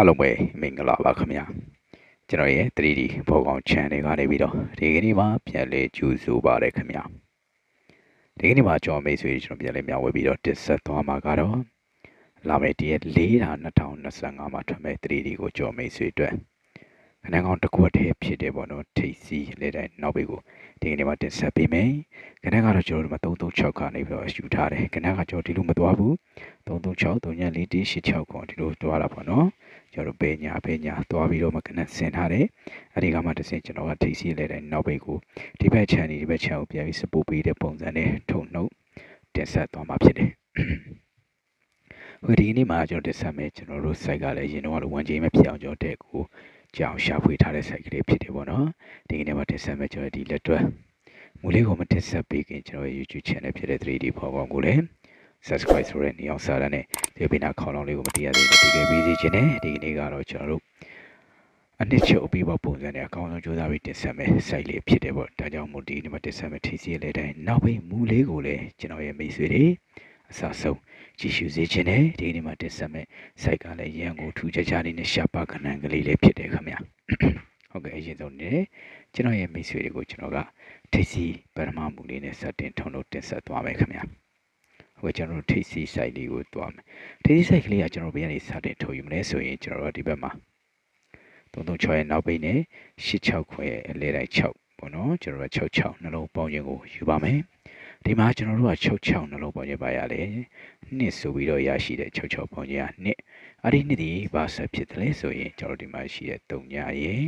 အားလုံးပဲမင်္ဂလာပါခင်ဗျာကျွန်တော်ရဲ့ 3D ဘောကောင် channel ကနေပြီးတော့ဒီကနေ့မှာပြန်လဲကြိုဆိုပါရခင်ဗျာဒီကနေ့မှာကျွန်တော်မိတ်ဆွေကျွန်တော်ပြန်လဲမျှဝေပြီးတော့တစ်ဆက်သွားမှာကတော့လာမယ့်တရက်၄တာ2025မှာထွက်မဲ့ 3D ကိုကျွန်တော်မိတ်ဆွေအတွက်ခဏကောင်တစ်ခွက်တည်းဖြစ်တယ်ပေါ့နော်ထိတ်စီလဲတိုင်းနောက်ဘေးကိုဒီကနေ့မှာတင်ဆက်ပေးမယ်ခဏကတော့ကျွန်တော်တို့မှာ336ကနေပြီးတော့ယူထားတယ်ခဏကကျွန်တော်ဒီလိုမသွားဘူး336 34186ကိုဒီလိုသွားတာပေါ့နော် ကျွန်တော်တို့ဘေးညာဘေးညာသွားပြီးတော့မကနက်ဆင်ထားတယ်အဲဒီကမှတစ်ဆင့်ကျွန်တော်ကထိစီလဲတိုင်းနောက်ဘေးကိုဒီဘက်ခြံဒီဘက်ခြံကိုပြန်ပြီးစပို့ပေးတဲ့ပုံစံနဲ့ထုံနှုတ်တင်ဆက်သွားမှာဖြစ်တယ်ဟိုဒီနေ့မှာကျွန်တော်တင်ဆက်မယ်ကျွန်တော်တို့ site ကလည်းရင်တော့ဝန်ချင်းမဖြစ်အောင်ကျွန်တော်တဲ့ကိုကြောင်ရှာဖွေထားတဲ့ site ကလေးဖြစ်တယ်ပေါ့နော်ဒီကနေ့မှာတင်ဆက်မယ်ကျွန်တော်ဒီလက်တွဲမူလေးကိုမတင်ဆက်ပေးခင်ကျွန်တော်ရဲ့ YouTube channel ဖြစ်တဲ့ 3D ဖော်ကောင်ကိုလည်း subscribe ဆိုတဲ့နေအောင်စာရတဲ့ဒီပိနာခေါင်းလောင်းလေးကိုမတရားသေးဘူးတကယ်ပြီးစီခြင်းနဲ့ဒီနေ့ကတော့ကျွန်တော်တို့အနစ်ချုပ်ပြီးပေါ့ပုံစံနဲ့အကောင်းဆုံးကြိုးစားပြီးတင်ဆက်မယ် site လေးဖြစ်တယ်ပေါ့ဒါကြောင့်မို့ဒီနေ့မှာတင်ဆက်မယ်ထိစီလေးတိုင်းနောက်ပြီးမူလေးကိုလည်းကျွန်တော်ရဲ့မိတ်ဆွေတွေအစားဆုံးကြည့်ရှုစေခြင်းနဲ့ဒီနေ့မှာတင်ဆက်မယ် site ကလည်းရန်ကိုထူးခြားခြားလေးနဲ့ရှာပါခဏကလေးလေးဖြစ်တယ်ခင်ဗျာဟုတ်ကဲ့အရင်ဆုံးနေကျွန်တော်ရဲ့မိတ်ဆွေတွေကိုကျွန်တော်ကထိစီပရမမူလေးနဲ့စတင်ထုံလို့တင်ဆက်သွားမယ်ခင်ဗျာ ဟိုကျွန်တော်တို့ထိစီ site လေးကိုတွားမယ်ထိစီ site ကလေးကကျွန်တော်ဘယ်ကနေစတင်ထုတ်ယူမလဲဆိုရင်ကျွန်တော်တို့ဒီဘက်မှာ336ရဲ့နောက်ပိတ်နဲ့86ခွဲရဲ့အလဲတိုင်း6ပေါ့နော်ကျွန်တော်တို့66နှလုံးပေါင်းခြင်းကိုယူပါမယ်ဒီမှာကျွန်တော်တို့က66နှလုံးပေါင်းခြင်းပါရလေနှစ်ဆိုပြီးတော့ရရှိတဲ့66ပေါင်းခြင်းကနှစ်အဲ့ဒီနှစ်ဒီဘာဆက်ဖြစ်တယ်လဲဆိုရင်ကျွန်တော်ဒီမှာရှိတဲ့3ညရဲ့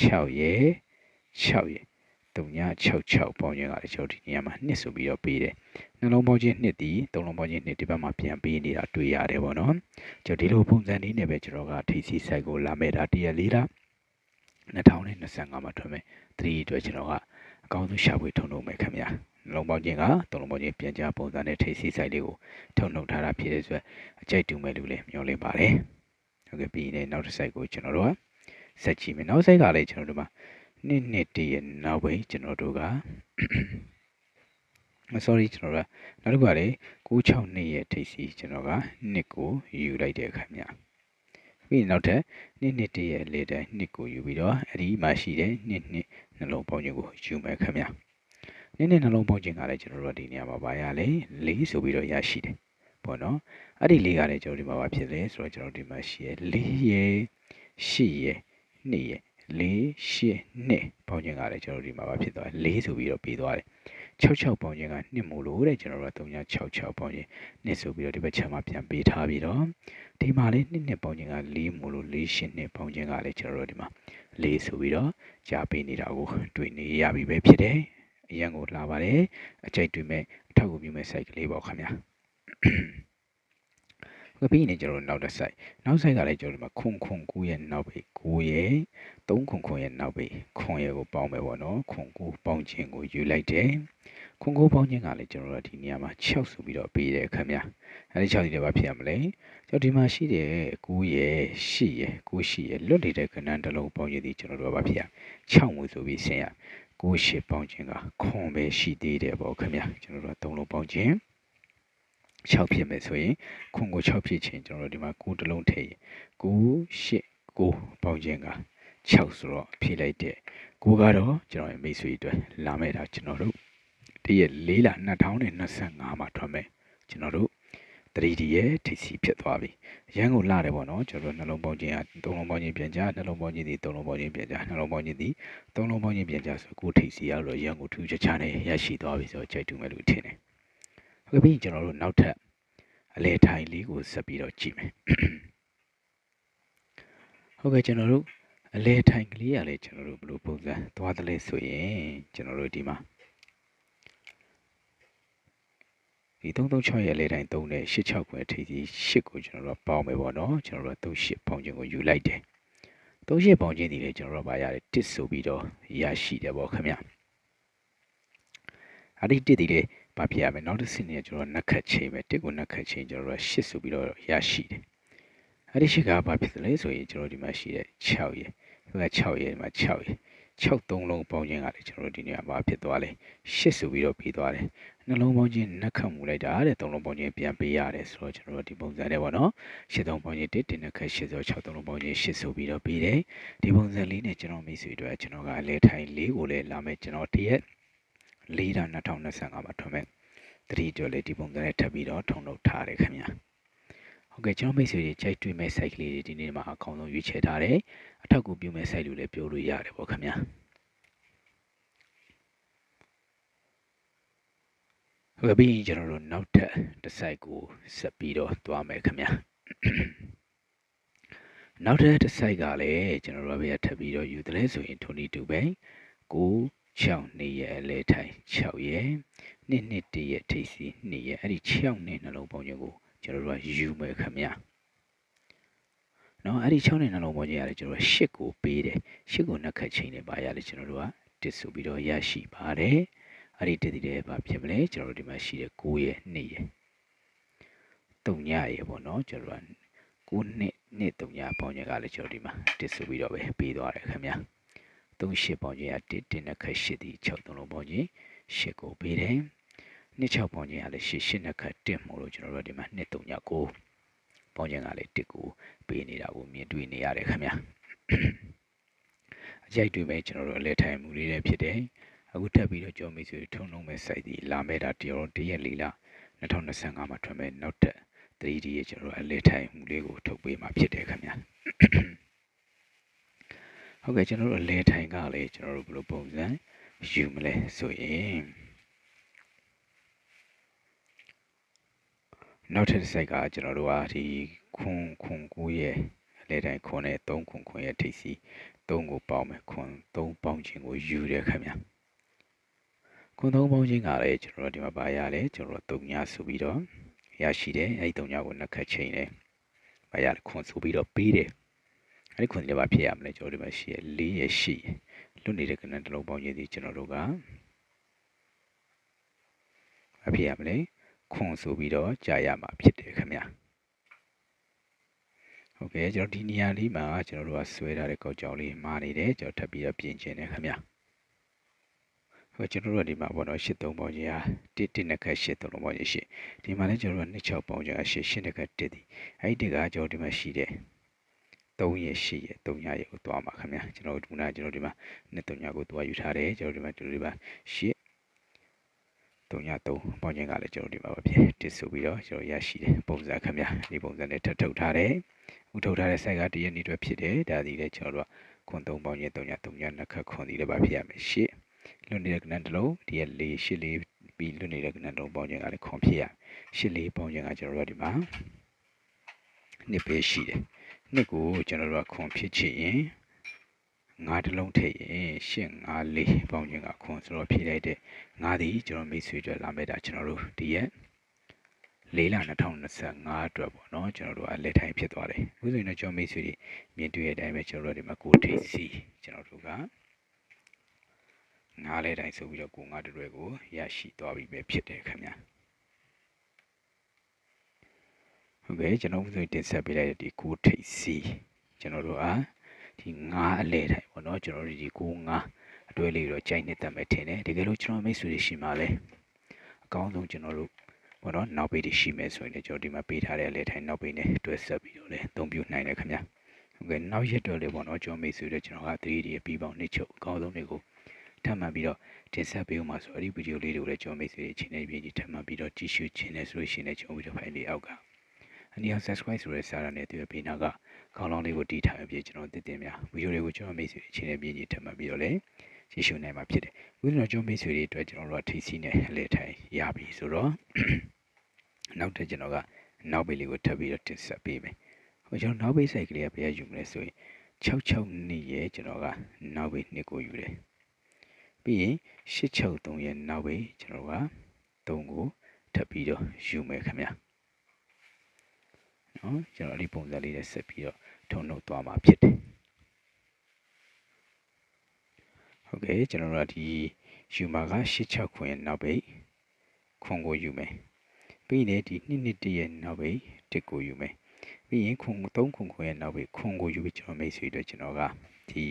6ရဲ့6ရဲ့ 366ပေါင်းခြင်းကလည်းကျွန်တော်ဒီနေရာမှာနှစ်ဆိုပြီးတော့ပေးတယ်နှလုံးပေါင်းခြင်းနှစ်ဒီသုံးလုံးပေါင်းခြင်းနှစ်ဒီဘက်မှာပြန်ပေးနေတာတွေ့ရတယ်ပေါ့နော်ကျွန်တော်ဒီလိုပုံစံလေးနဲ့ပဲကျွန်တော်ကထိစီ site ကိုလာမဲ့တာတရက်လေးလား2025မှာထွက်မယ်3အတွက်ကျွန်တော်ကအကောင်းဆုံးရှာဖွေထုံနှုတ်မယ်ခင်ဗျာနှလုံးပေါင်းခြင်းကသုံးလုံးပေါင်းခြင်းပြန်ကြားပုံစံနဲ့ထိစီ site လေးကိုထုံနှုတ်ထားတာဖြစ်တဲ့ဆိုအကြိုက်တူမဲ့လို့လည်းမျှော်လင့်ပါတယ်ဟုတ်ကဲ့ပြီးရင်နောက်တစ် site ကိုကျွန်တော်တို့ကဆက်ကြည့်မယ်နောက် site ကလည်းကျွန်တော်တို့မှာ နှစ်နှစ်တည်းရဲ့နောက်ပဲကျွန်တော်တို့က sorry ကျွန်တော်တို့ကနောက်တစ်ခုကလေ96နှစ်ရဲ့ထိပ်စီကျွန်တော်ကနှစ်ကိုယူလိုက်တဲ့ခင်ဗျပြီးရင်နောက်ထပ်နှစ်နှစ်တည်းရဲ့လေတိုင်းနှစ်ကိုယူပြီးတော့အဲ့ဒီမှာရှိတဲ့နှစ်နှစ်နှလုံးပေါင်းခြင်းကိုယူမယ်ခင်ဗျနှစ်နှစ်နှလုံးပေါင်းခြင်းကလည်းကျွန်တော်တို့ဒီနေရာမှာပါရလေ၄ဆိုပြီးတော့ရရှိတယ်ပေါ့နော်အဲ့ဒီလေးကလည်းကျွန်တော်ဒီမှာပါဖြစ်လဲဆိုတော့ကျွန်တော်ဒီမှာရှိရ၄ရဲ့၈ရဲ့2ရဲ့ 4 8 2ပေါင်းခြင်းကလည်းကျွန်တော်ဒီမှာပါဖြစ်သွားတယ်4ဆိုပြီးတော့ပြီးသွားတယ်66ပေါင်းခြင်းက2မို့လို့တဲ့ကျွန်တော်တို့366ပေါင်းခြင်း2ဆိုပြီးတော့ဒီဘက်ခြမ်းမှာပြန်ပေးထားပြီးတော့ဒီမှာလေး2နှစ်ပေါင်းခြင်းက4မို့လို့4 8နှစ်ပေါင်းခြင်းကလည်းကျွန်တော်တို့ဒီမှာ4ဆိုပြီးတော့ကြာပေးနေတာကိုတွေ့နေရပြီပဲဖြစ်တယ်အရန်ကိုလာပါတယ်အကြိုက်တွေ့မဲ့အထောက်အကူပြုမဲ့ site ကလေးပေါ့ခင်ဗျာ ကပြီးနေကျွန်တော်နောက်တစ် site နောက် site ကလည်းကျွန်တော်ဒီမှာခွန်ခွန်ကူရဲ့နောက်ဘေးကိုရဲ့3ခွန်ခွန်ရဲ့နောက်ဘေးခွန်ရဲ့ကိုပေါင်းမယ်ပေါ့နော်ခွန်ကူပေါင်းခြင်းကိုယူလိုက်တယ်ခွန်ကူပေါင်းခြင်းကလည်းကျွန်တော်တို့ဒီနေရာမှာ6ဆိုပြီးတော့ပေးတယ်ခင်ဗျာအဲဒီ6ဒီတည်းဘာဖြစ်ရမလဲကျွန်တော်ဒီမှာရှိတဲ့9ရဲ့10ရဲ့9 10ရဲ့လွတ်နေတဲ့ကဏ္ဍတစ်လုံးပေါင်းခြင်းဒီကျွန်တော်တို့ကဘာဖြစ်ရ6မို့ဆိုပြီးဆင်ရ9 10ပေါင်းခြင်းကခွန်ပဲရှိသေးတယ်ပေါ့ခင်ဗျာကျွန်တော်တို့က3လုံးပေါင်းခြင်း 6ဖြစ်မယ်ဆိုရင်ခွန်ကို6ဖြစ်ချင်းကျွန်တော်တို့ဒီမှာ9တလုံးထည့်9 8 9ပေါင်းခြင်းက6ဆိုတော့ဖြည့်လိုက်တဲ့ကိုကတော့ကျွန်တော်ရဲ့မိတ်ဆွေအတွက်လာမဲ့တာကျွန်တော်တို့တရက်၄လ2025မှာထွက်မယ်ကျွန်တော်တို့ 3D ရဲ့ထိပ်စီဖြစ်သွားပြီရန်ကုန်လာတယ်ပေါ့နော်ကျွန်တော်နှလုံးပေါင်းခြင်းကသုံးလုံးပေါင်းခြင်းပြန်ကြနှလုံးပေါင်းခြင်းဒီသုံးလုံးပေါင်းခြင်းပြန်ကြနှလုံးပေါင်းခြင်းဒီသုံးလုံးပေါင်းခြင်းပြန်ကြဆိုကိုထိပ်စီရတော့ရန်ကုန်ထူးခြားခြားနဲ့ရရှိသွားပြီဆိုတော့ကြိုက်တူမဲ့လို့ထင်တယ် ဟုတ်ပြီကျွန်တော်တို့နောက်ထပ်အလဲထိုင်လေးကိုဆက်ပြီးတော့ကြည့်မယ်ဟုတ်ကဲ့ကျွန်တော်တို့အလဲထိုင်ကလေးရလဲကျွန်တော်တို့ဘယ်လိုပုံစံသွားသလဲဆိုရင်ကျွန်တော်တို့ဒီမှာဒီ336ရဲ့လဲတိုင်း3နဲ့86ခွဲထိစီ8ကိုကျွန်တော်တို့ပေါင်းမယ်ပေါ့နော်ကျွန်တော်တို့38ပေါင်းခြင်းကိုယူလိုက်တယ်38ပေါင်းခြင်းဒီလေကျွန်တော်တို့ဗာရတယ်တစ်ဆိုပြီးတော့ရရှိတယ်ပေါ့ခင်ဗျအဲ့ဒီတစ်ဒီလေ ဘာဖြစ်ရမလဲနောက်တစ်ဆင့်နေကျွန်တော်နှက်ခတ်ချိန်ပဲတစ်ကိုနှက်ခတ်ချိန်ကျွန်တော်တို့8ဆိုပြီးတော့ရရှိတယ်အဲ့ဒီ8ကဘာဖြစ်သလဲဆိုရင်ကျွန်တော်ဒီမှာရှိတဲ့6ရယ်ဒီက6ရယ်ဒီမှာ6ရယ်6သုံးလုံးပေါင်းခြင်းကလည်းကျွန်တော်တို့ဒီနေရာမှာဖြစ်သွားလဲ8ဆိုပြီးတော့ပြီးသွားတယ်နှလုံးပေါင်းခြင်းနှက်ခတ်မှုလိုက်တာတဲ့သုံးလုံးပေါင်းခြင်းပြန်ပေးရတယ်ဆိုတော့ကျွန်တော်တို့ဒီပုံစံနဲ့ပေါ့နော်8သုံးပေါင်းခြင်း1တင်နှက်ခတ်8ဆို6သုံးလုံးပေါင်းခြင်း8ဆိုပြီးတော့ပြီးတယ်ဒီပုံစံလေးနဲ့ကျွန်တော်မိတ်ဆွေတို့ကျွန်တော်ကအလဲထိုင်၄ကိုလည်းလာမယ်ကျွန်တော်တရက် ၄တာ2025မှာထွန်မဲ့တတိကျော်လေးဒီပုံစံနဲ့ထပ်ပြီးတော့ထုံလုပ်ထားတယ်ခင်ဗျာဟုတ်ကဲ့ကျွန်တော်မိတ်ဆွေတွေကြိုက်တွေ့မဲ့ site ကလေးတွေဒီနေ့မှာအကောင်းဆုံးရွေးချယ်ထားတယ်အထောက်အကူပြုမဲ့ site လို့လည်းပြောလို့ရတယ်ပေါ့ခင်ဗျာဟုတ်ကဲ့ပြီးရင်ကျွန်တော်တို့နောက်ထပ်တစ် site ကိုဆက်ပြီးတော့သွားမယ်ခင်ဗျာနောက်ထပ်တစ် site ကလည်းကျွန်တော်တို့ဘက်ကထပ်ပြီးတော့ယူတယ်ဆိုရင်22ပဲကို 6နှစ်ရဲ့အလဲထိုင်6ရဲ့နှစ်နှစ်တရဲ့ထိပ်စီနှစ်ရဲ့အဲ့ဒီ6နှစ်နှလုံးပေါင်းခြင်းကိုကျွန်တော်တို့ကယူမယ်ခင်ဗျာနော်အဲ့ဒီ6နှစ်နှလုံးပေါင်းခြင်းရတယ်ကျွန်တော်တို့8ကိုပေးတယ်8ကိုနှစ်ခတ်ချိန်နေပါရတယ်ကျွန်တော်တို့ကတစ်ဆိုပြီးတော့ရရှိပါတယ်အဲ့ဒီတည်တည်ဘာဖြစ်မလဲကျွန်တော်တို့ဒီမှာရှိတဲ့9ရဲ့2ရဲ့3ညရဲ့ပေါ့နော်ကျွန်တော်တို့က9နှစ်နှစ်3ညပေါင်းခြင်းကလည်းကျွန်တော်ဒီမှာတစ်ဆိုပြီးတော့ပဲပေးသွားတယ်ခင်ဗျာ 3 8ပေါင်းခြင်းက1 1နှစ်ခတ်8ဒီ6သုံးလုံးပေါင်းခြင်း8ကိုပေးတယ်နှစ်6ပေါင်းခြင်းကလည်း8 8နှစ်ခတ်1မို့လို့ကျွန်တော်တို့ဒီမှာ2 3ည9ပေါင်းခြင်းကလည်း1ကိုပေးနေတာကိုမြင်တွေ့နေရတယ်ခင်ဗျာအကြိုက်တွေ့မဲ့ကျွန်တော်တို့အလဲထိုင်မှုလေးတွေဖြစ်တယ်အခုထပ်ပြီးတော့ကြော်မိတ်ဆွေထုံလုံးမဲ့ site ဒီလာမဲ့တာတရောတရက်လေးလား2025မှာထွက်မဲ့နောက်ထပ် 3D ရဲ့ကျွန်တော်တို့အလဲထိုင်မှုလေးကိုထုတ်ပေးမှာဖြစ်တယ်ခင်ဗျာ ဟုတ်ကဲ့ကျွန်တော်တို့အလဲထိုင်ကလည်းကျွန်တော်တို့ဘယ်လိုပုံစံယူမလဲဆိုရင်နောက်ထပ် site ကကျွန်တော်တို့ကဒီခွန်ခွန်ကိုရဲ့အလဲတိုင်းခွန်နဲ့3ခွန်ခွန်ရဲ့ထိပ်စီ3ကိုပေါင်းမယ်ခွန်3ပေါင်းခြင်းကိုယူတယ်ခင်ဗျာခွန်3ပေါင်းခြင်းကလည်းကျွန်တော်တို့ဒီမှာပါရလဲကျွန်တော်တို့3ညဆိုပြီးတော့ရရှိတယ်အဲဒီ3ညကိုနှစ်ခတ်ချိန်တယ်ပါရခွန်ဆိုပြီးတော့ပေးတယ် အဲဒီခွန်လေးပါဖြစ်ရမလဲကျွန်တော်တို့ဒီမှာရှိရ4ရရှိလွတ်နေတဲ့ကဏ္ဍတစ်လုံးပေါင်းခြင်းဒီကျွန်တော်တို့ကမဖြစ်ရမလဲခွန်ဆိုပြီးတော့ကြာရမှာဖြစ်တယ်ခင်ဗျာဟုတ်ကဲ့ကျွန်တော်ဒီနေရာလေးမှာကျွန်တော်တို့ကဆွဲထားတဲ့ကောက်ကြောင်လေးမာနေတယ်ကျွန်တော်ထပ်ပြီးတော့ပြင်ကျင်တယ်ခင်ဗျာဟိုကျွန်တော်တို့ဒီမှာပေါ့နော်83ပေါင်းကြီးဟာ1 1နှစ်ခတ်83လုံးပေါင်းကြီးရှိဒီမှာလည်းကျွန်တော်တို့က26ပေါင်းကြီးဟာ8 8နှစ်ခတ်1ဒီအဲ့ဒီတကကျွန်တော်ဒီမှာရှိတယ် 3ရရှိရ3ညရကိုသွားမှာခင်ဗျာကျွန်တော်တို့ကကျွန်တော်ဒီမှာနှစ်3ညကိုသွားယူထားတယ်ကျွန်တော်ဒီမှာကျွန်တော်ဒီမှာ8 303ပေါင်းခြင်းကလည်းကျွန်တော်ဒီမှာပဲဖြစ်တစ်ဆိုပြီးတော့ကျွန်တော်ရရှိတယ်ပုံစံခင်ဗျာဒီပုံစံနဲ့ထပ်ထုတ်ထားတယ်အခုထုတ်ထားတဲ့ site ကတရက်နေအတွက်ဖြစ်တယ်ဒါဒီလည်းကျွန်တော်တို့ကခွန်3ပေါင်းခြင်း3ည3ညနှစ်ခတ်ခွန်ဒီလည်းပါဖြစ်ရမယ်ရှစ်လွတ်နေတဲ့ကဏ္ဍတစ်လုံးဒီရက်၄ရှစ်လေးပြီးလွတ်နေတဲ့ကဏ္ဍတစ်လုံးပေါင်းခြင်းကလည်းခွန်ဖြစ်ရရှစ်လေးပေါင်းခြင်းကကျွန်တော်တို့ဒီမှာနှစ်ပဲရှိတယ် နှစ်ကိုကျွန်တော်တို့ကခွန်ဖြစ်ချင်ရင်ငါးတလုံးထည့်ရင်ရှင့်ငါးလေးပေါင်းခြင်းကခွန်ဆိုတော့ဖြည့်လိုက်တဲ့ငါးဒီကျွန်တော်မိတ်ဆွေတွေလာမဲ့တာကျွန်တော်တို့ဒီရက်လေးလ2025အတွက်ပေါ့နော်ကျွန်တော်တို့အလက်ထိုင်ဖြစ်သွားတယ်ဥစဉ်တော့ကျွန်တော်မိတ်ဆွေတွေမြင်တွေ့တဲ့အတိုင်းပဲကျွန်တော်တို့ဒီမှာကိုထိစီကျွန်တော်တို့ကငါးလဲတိုင်းဆိုပြီးတော့ကိုငါးတွေကိုရရှိသွားပြီပဲဖြစ်တယ်ခင်ဗျာ ဟုတ်ကဲ့ကျွန်တော်ဥစဉ်တင်ဆက်ပေးလိုက်တဲ့ဒီကိုထိစီကျွန်တော်တို့အားဒီငါးအလဲတိုင်းပေါ့နော်ကျွန်တော်တို့ဒီကိုငါးအတွဲလေးတော့ကြိုက်နေတတ်မယ်ထင်တယ်တကယ်လို့ကျွန်တော်မိတ်ဆွေတွေရှိမှလဲအကောင်းဆုံးကျွန်တော်တို့ပေါ့နော်နောက်ပေးတွေရှိမယ်ဆိုရင်ကျွန်တော်ဒီမှာပေးထားတဲ့အလဲတိုင်းနောက်ပေးနဲ့တွဲဆက်ပြီးတော့လည်းအသုံးပြုနိုင်တယ်ခင်ဗျာဟုတ်ကဲ့နောက်ရက်တော့လေပေါ့နော်ကျွန်တော်မိတ်ဆွေတွေကျွန်တော်က 3D ပြီးပေါင်းနှစ်ချုပ်အကောင်းဆုံးတွေကိုထပ်မံပြီးတော့တင်ဆက်ပေးဦးမှာဆိုအဲ့ဒီဗီဒီယိုလေးတွေကိုလည်းကျွန်တော်မိတ်ဆွေတွေချင်းနေပြီးထပ်မံပြီးတော့ကြည့်ရှုခြင်းနဲ့ဆိုလို့ရှိရင်ကျွန်တော်ဗီဒီယိုဖိုင်လေးအောက်က အနည်းအောင် subscribe ဆိုတဲ့စာရနဲ့တွေ့ပေးနာကခေါင်းလောင်းလေးကိုတီးထားအပြည့်ကျွန်တော်တည်တင်များဗီဒီယိုတွေကိုကျွန်တော်မိတ်ဆွေတွေချင်းနေပြီးထပ်မံပြီးတော့လည်းကြည့်ရှုနိုင်မှာဖြစ်တယ်။ဥပဒေကျွန်တော်မိတ်ဆွေတွေအတွက်ကျွန်တော်တို့ကထိစီးနဲ့အလဲထိုင်ရပြီဆိုတော့နောက်ထပ်ကျွန်တော်ကနောက်ဘေးလေးကိုထပ်ပြီးတော့တင်ဆက်ပေးမယ်။ဟိုကျွန်တော်နောက်ဘေး site ကလေးကဘယ်ယူမလဲဆိုရင်66နှစ်ရဲ့ကျွန်တော်ကနောက်ဘေးနှစ်ကိုယူတယ်။ပြီးရင်863ရဲ့နောက်ဘေးကျွန်တော်က3ကိုထပ်ပြီးတော့ယူမယ်ခင်ဗျာ။ နော်ကျွန်တော်ဒီပုံစံလေးနဲ့ဆက်ပြီးတော့ထုံနှုတ်သွားမှာဖြစ်တယ်။ဟုတ်ကဲ့ကျွန်တော်တို့ဒီယူမာက86ခွင်ရဲ့နောက်ပိတ်ခွန်ကိုယူမယ်ပြီးရင်ဒီနှစ်နှစ်တည်းရဲ့နောက်ပိတ်တစ်ကိုယူမယ် ပြီးရင်ခွန်3ခွန်ခွင်ရဲ့နောက်ပိတ်ခွန်ကိုယူပြီးကျွန်တော်မိတ်ဆွေတို့ကျွန်တော်ကဒီ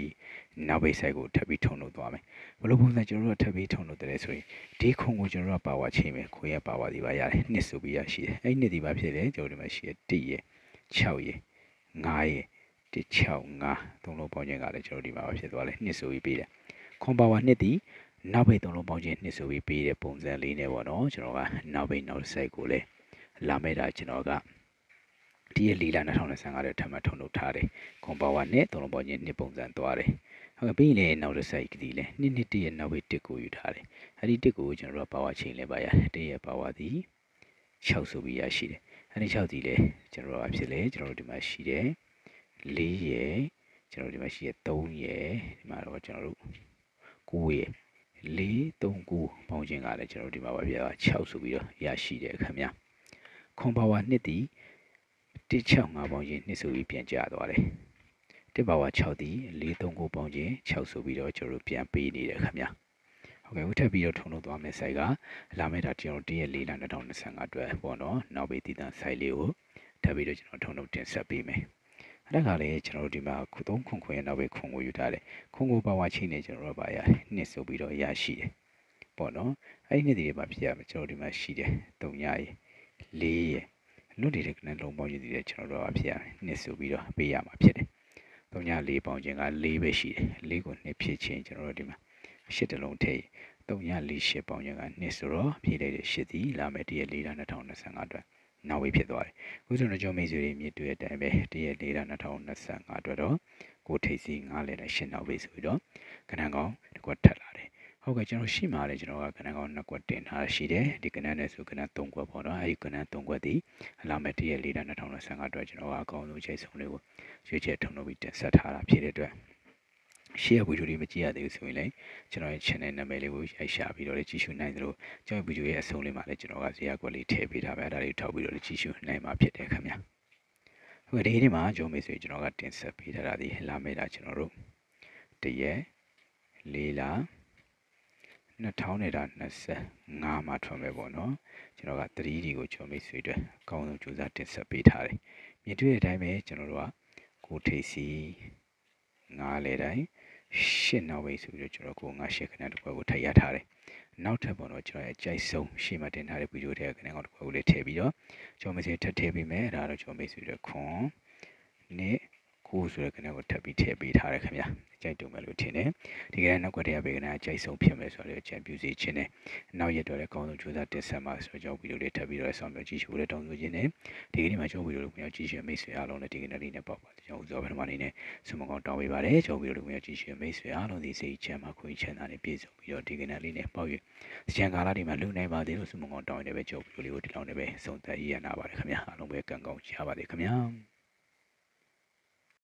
နောက်ဘိတ်ဆိုင်ကိုထပ်ပြီးထုံလို့သွားမယ်ဘယ်လိုပုံစံကျွန်တော်တို့ကထပ်ပြီးထုံလို့တယ်လဲဆိုရင်ဒီခုံကိုကျွန်တော်တို့ကပါဝါချိန်မယ်ခွေရပါဝါဒီပါရတယ်နှစ်ဆိုပြီးရရှိတယ်အဲ့ဒီနှစ်ဒီပါဖြစ်တယ်ကျွန်တော်တို့ဒီမှာရှိတယ်1ရယ်6ရယ်9ရယ်165သုံးလုံးပေါင်းခြင်းကလည်းကျွန်တော်ဒီမှာပဲဖြစ်သွားတယ်နှစ်ဆိုပြီးပေးတယ်ခွန်ပါဝါနှစ်ဒီနောက်ဘိတ်သုံးလုံးပေါင်းခြင်းနှစ်ဆိုပြီးပေးတဲ့ပုံစံလေးနဲ့ပေါ့နော်ကျွန်တော်ကနောက်ဘိတ်နောက်ဆိုင်ကိုလည်းလာမဲ့တာကျွန်တော်က ဒီရလီလာ2025တဲ့ထပ်မထုံလို့ထားတယ်ခွန်ပါဝါနဲ့သုံးလုံးပေါင်းခြင်းနှစ်ပုံစံသွားတယ်ဟုတ်ကဲ့ပြီးရင်လည်းနောက်တစ်ဆိုင်ကတိလဲနှစ်နှစ်တည်းရဲ့နောက်ဘိတ်တစ်ကိုယူထားတယ်အဲ့ဒီတစ်ကိုကျွန်တော်တို့ကပါဝါချိန်လဲပါရတယ်တည်းရဲ့ပါဝါသည်6ဆိုပြီးရရှိတယ်အဲ့ဒီ6ဒီလဲကျွန်တော်တို့အဖြစ်လဲကျွန်တော်တို့ဒီမှာရှိတယ်4ရယ်ကျွန်တော်တို့ဒီမှာရှိရ3ရယ်ဒီမှာတော့ကျွန်တော်တို့9ရယ်4 3 9ပေါင်းခြင်းကလည်းကျွန်တော်တို့ဒီမှာပါပြ6ဆိုပြီးတော့ရရှိတယ်ခင်ဗျာခွန်ပါဝါနှစ်ဒီ 165ပေါင်းခြင်းနှစ်ဆိုပြီးပြန်ကြသွားတယ်တစ်ပါဝါ6ဒီ439ပေါင်းခြင်း6ဆိုပြီးတော့ကျွန်တော်တို့ပြန်ပေးနေတယ်ခင်ဗျာဟုတ်ကဲ့ဝထပ်ပြီးတော့ထုံလို့သွားမယ်ဆိုက်ကလာမယ့်တာကျွန်တော်တရက်၄လ2025အတွက်ပေါ့နော်နောက်ပြီးတည်တံဆိုင်လေးကိုထပ်ပြီးတော့ကျွန်တော်ထုံလို့တင်ဆက်ပေးမယ်အဲ့ဒါကလည်းကျွန်တော်တို့ဒီမှာခုသုံးခွန်ခွင်နောက်ပြီးခွန်ကိုယူထားတယ်ခွန်ကိုပါဝါချိန်နေကျွန်တော်တို့ပါရတယ်နှစ်ဆိုပြီးတော့ရရှိတယ်ပေါ့နော်အဲ့ဒီနှစ်တွေမှာဖြစ်ရမယ်ကျွန်တော်ဒီမှာရှိတယ်3ရရ4ရ လွတ်နေတဲ့ကနလုံးပေါင်းရည်တွေကျွန်တော်တို့ကဖြစ်ရမယ်နှစ်ဆိုပြီးတော့ပေးရမှာဖြစ်တယ်3ည4ပေါင်းခြင်းက4ပဲရှိတယ်4ကိုနှစ်ဖြစ်ချင်းကျွန်တော်တို့ဒီမှာရှစ်တလုံးထည့်3ည4ရှစ်ပေါင်းခြင်းကနှစ်ဆိုတော့ဖြည့်လိုက်တဲ့ရှစ်ဒီလာမယ်တရက်4လ2025အတွက်နောက်ဝေးဖြစ်သွားတယ်။ဦးဇုံတော်ကျော်မိတ်ဆွေတွေမြစ်တွေ့တဲ့အတိုင်းပဲတရက်၄လ2025အတွက်တော့ကိုထိပ်စီ9လဲနဲ့ရှင်းနောက်ဝေးဆိုပြီးတော့ကနန်းကောင်တစ်ခွက်ထပ်လာတယ်။ ဟုတ်ကဲ့ကျွန်တော်ရှိမှလည်းကျွန်တော်ကကနန်းကောင်နှစ်ခွက်တင်ထားရှိတယ်။ဒီကနန်းနဲ့ဆိုကနန်း3ခွက်ပေါ့နော်။အဲဒီကနန်း3ခွက်ဒီအလာမဲ့တရက်၄လ2025အတွက်ကျွန်တော်ကအကောင်းဆုံးချိန်ဆုံးလေးကိုရွေးချယ်ထုံလို့ပြီးတင်ဆက်ထားတာဖြစ်တဲ့အတွက်ရှေ့ရဗီဒီယိုတွေမကြည့်ရသေးဘူးဆိုရင်လည်းကျွန်တော်ရဲ့ channel နာမည်လေးကိုရိုက်ရှာပြီးတော့လည်းကြည့်ရှုနိုင်သလိုကျွန်တော်ဗီဒီယိုရဲ့အဆုံးလေးမှာလည်းကျွန်တော်ကဇာတ်ကွက်လေးထည့်ပေးထားပဲအဲဒါလေးထောက်ပြီးတော့လည်းကြည့်ရှုနိုင်မှာဖြစ်တယ်ခင်ဗျာဟုတ်ကဲ့ဒီနေ့မှာဂျုံမေးဆိုရင်ကျွန်တော်ကတင်ဆက်ပေးထားတာဒီလာမေးတာကျွန်တော်တို့တရက်လေးလာ 2025မှာထွက်မယ်ပေါ့နော်ကျွန်တော်က 3D ကိုဂျုံမေးဆွေအတွက်အကောင်းဆုံးကြိုးစားတင်ဆက်ပေးထားတယ်မြင်တွေ့တဲ့အတိုင်းပဲကျွန်တော်တို့ကကိုထိပ်စီ9လေတိုင်းရှစ်နောက်ဝိတ်ဆိုပြီးတော့ကျွန်တော်ကိုငါရှစ်ခဏတစ်ခွက်ကိုထည့်ရထားတယ်နောက်ထပ်ပေါ့တော့ကျွန်တော်ရဲ့ကြိုက်ဆုံးရှေ့မှာတင်ထားတဲ့ဗီဒီယိုတွေကခဏကောင်တစ်ခွက်ကိုလေးထည့်ပြီးတော့ကျွန်တော်မစထပ်ထည့်ပေးမယ်ဒါတော့ကျွန်တော်မိတ်ဆွေတွေခွန်နှစ် ကိုဆိုတဲ့ခဏကိုထပ်ပြီးထည့်ပေးထားတယ်ခင်ဗျာကြိုက်တုံမယ်လို့ထင်တယ်ဒီကနေ့နောက်ကတည်းကဘေကနာကြိုက်ဆုံးဖြစ်မယ်ဆိုတော့ချန်ပြူစီချင်းနဲ့နောက်ရက်တော့လည်းကောင်းဆုံးကြိုးစားတင်ဆက်မှာဆိုတော့ကျွန်တော်ဗီဒီယိုလေးထပ်ပြီးတော့ဆောင်းပြကြည့်ရှုလို့တောင်းဆိုခြင်းနဲ့ဒီကနေ့မှာကျွန်တော်ဗီဒီယိုလေးကိုကြည့်ရှုမိတ်ဆွေအားလုံးနဲ့ဒီကနေ့လေးနဲ့ပေါ့ပါကျွန်တော်ဥစ္စာပထမအနေနဲ့ဆုမကောင်းတောင်းပေးပါတယ်ကျွန်တော်ဗီဒီယိုလေးကိုကြည့်ရှုမိတ်ဆွေအားလုံးဒီစိတ်ချမ်းသာခွင့်ချမ်းသာနဲ့ပြည့်စုံပြီးတော့ဒီကနေ့လေးနဲ့ပေါ့ရစံကာလဒီမှာလူနိုင်ပါသေးလို့ဆုမကောင်းတောင်းနေပဲကျွန်တော်ဗီဒီယိုလေးကိုဒီလောက်နဲ့ပဲဆုံးသက်ရရနာပါတယ်ခင်ဗျာအားလုံးပဲကံကောင်းချပါစေခင်ဗျာ